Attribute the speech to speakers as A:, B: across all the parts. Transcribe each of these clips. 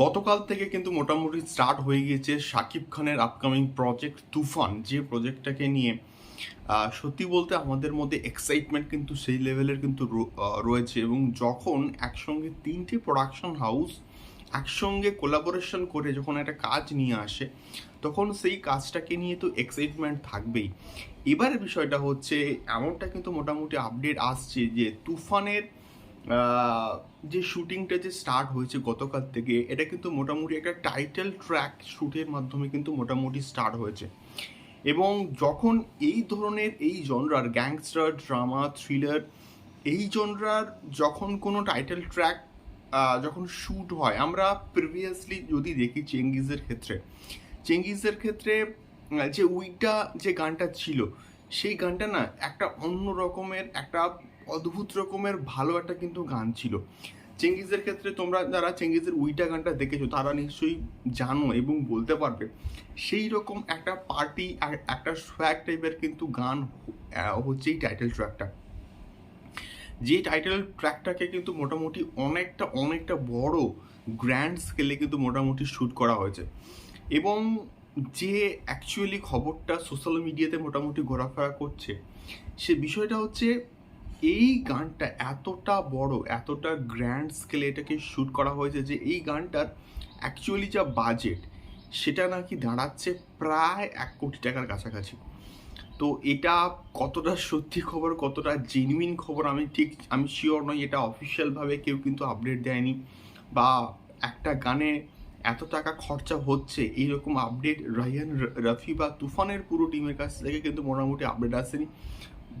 A: গতকাল থেকে কিন্তু মোটামুটি স্টার্ট হয়ে গিয়েছে শাকিব খানের আপকামিং প্রজেক্ট তুফান। যে প্রজেক্টটাকে নিয়ে সত্যি বলতে আমাদের মধ্যে এক্সাইটমেন্ট কিন্তু সেই লেভেলের কিন্তু রয়েছে এবং যখন একসঙ্গে তিনটি প্রোডাকশন হাউস একসঙ্গে কোলাবোরেশন করে যখন একটা কাজ নিয়ে আসে, তখন সেই কাজটাকে নিয়ে তো এক্সাইটমেন্ট থাকবেই। এবারে বিষয়টা হচ্ছে, এমনটা কিন্তু মোটামুটি আপডেট আসছে যে তুফানের যে শুটিংটা যে স্টার্ট হয়েছে গতকাল থেকে, এটা কিন্তু মোটামুটি একটা টাইটেল ট্র্যাক শ্যুটের মাধ্যমে কিন্তু মোটামুটি স্টার্ট হয়েছে। এবং যখন এই ধরনের এই জনরার গ্যাংস্টার ড্রামা থ্রিলার এই জনরার যখন কোনো টাইটেল ট্র্যাক যখন শ্যুট হয়, আমরা প্রিভিয়াসলি যদি দেখি চেঙ্গিজের ক্ষেত্রে চেঙ্গিজের ক্ষেত্রে যে উইকটা যে গানটা ছিল, সেই গানটা না একটা অন্য রকমের একটা অদ্ভুত রকমের ভালো একটা কিন্তু গান ছিল। চেঙ্গিজের ক্ষেত্রে তোমরা যারা চেঙ্গিজের উইটা গানটা দেখেছ, তারা নিশ্চয়ই জানো এবং বলতে পারবে, সেই রকম একটা পার্টি একটা সোয়াগ টাইপের কিন্তু গান হচ্ছে এই টাইটেল ট্র্যাকটা যে টাইটেল ট্র্যাকটাকে কিন্তু মোটামুটি অনেকটা অনেকটা বড় গ্র্যান্ড স্কেলে কিন্তু মোটামুটি শ্যুট করা হয়েছে। এবং যে অ্যাকচুয়ালি খবরটা সোশ্যাল মিডিয়াতে মোটামুটি ঘোরাফেরা করছে, সে বিষয়টা হচ্ছে এই গানটা এতটা বড়, এতটা গ্র্যান্ড স্কেলে এটাকে শ্যুট করা হয়েছে যে এই গানটার অ্যাকচুয়ালি যা বাজেট সেটা নাকি দাঁড়াচ্ছে প্রায় এক কোটি টাকার কাছাকাছি। তো এটা কতটা সত্যি খবর, কতটা জেনুইন খবর আমি ঠিক, আমি শিওর নই, এটা অফিসিয়ালভাবে কেউ কিন্তু আপডেট দেয়নি বা একটা গানে এত টাকা খরচা হচ্ছে, এইরকম আপডেট রায়ান রফি বা তুফানের পুরো টিমের কাছ থেকে কিন্তু মোটামুটি আপডেট আসেনি।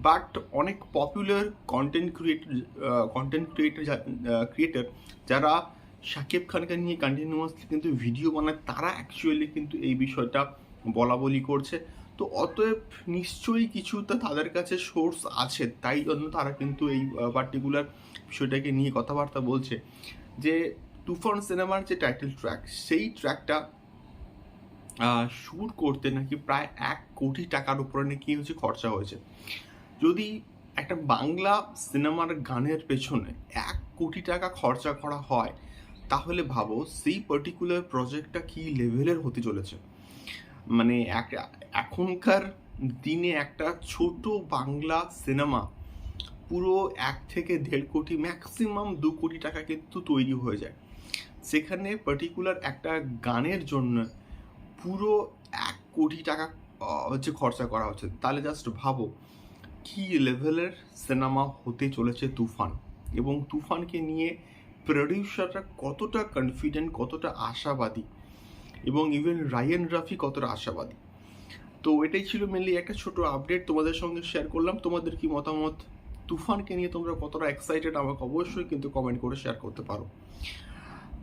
A: বাট অনেক popular content creator content creator creator যারা শাকিব খানকে নিয়ে কন্টিনিউয়াসলি কিন্তু ভিডিও বানায়, তারা অ্যাকচুয়ালি কিন্তু এই বিষয়টা বলা বলি করছে। তো অতএব নিশ্চয়ই কিছু তাদের কাছে সোর্স আছে, তাই জন্য তারা কিন্তু এই পার্টিকুলার বিষয়টাকে নিয়ে কথাবার্তা বলছে। যে তুফান সিনেমার যে টাইটেল ট্র্যাক সেই ট্র্যাকটা শ্যুট করতে নাকি প্রায় এক কোটি টাকার উপরে নাকি হচ্ছে খরচা হয়েছে। যদি একটা বাংলা সিনেমার গানের পেছনে এক কোটি টাকা খরচা করা হয়, তাহলে ভাবো সেই পার্টিকুলার প্রজেক্টটা কি লেভেলের হতে চলেছে? মানে এক- এখনকার দিনে একটা ছোট বাংলা সিনেমা পুরো এক থেকে দেড় কোটি ম্যাক্সিমাম দু কোটি টাকা কিন্তু তৈরি হয়ে যায়। সেখানে পার্টিকুলার একটা গানের জন্য পুরো এক কোটি টাকা হচ্ছে খরচা করা হচ্ছে। তাহলে জাস্ট ভাবো কি লেভেলের সিনেমা হতে চলেছে তুফান? এবং তুফানকে নিয়ে প্রডিউসাররা কতটা কনফিডেন্ট কতটা আশাবাদী? এবং ইভেন রায়ান রাফি কতটা আশাবাদী? তো এটাই ছিল মেনলি একটা ছোট আপডেট তোমাদের সঙ্গে শেয়ার করলাম। তোমাদের কি মতামত? তুফানকে নিয়ে তোমরা কতটা এক্সাইটেড আমাকে অবশ্যই কিন্তু কমেন্ট করে শেয়ার করতে পারো।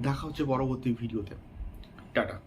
A: দেখা হচ্ছে পরবর্তী ভিডিওতে টাটা।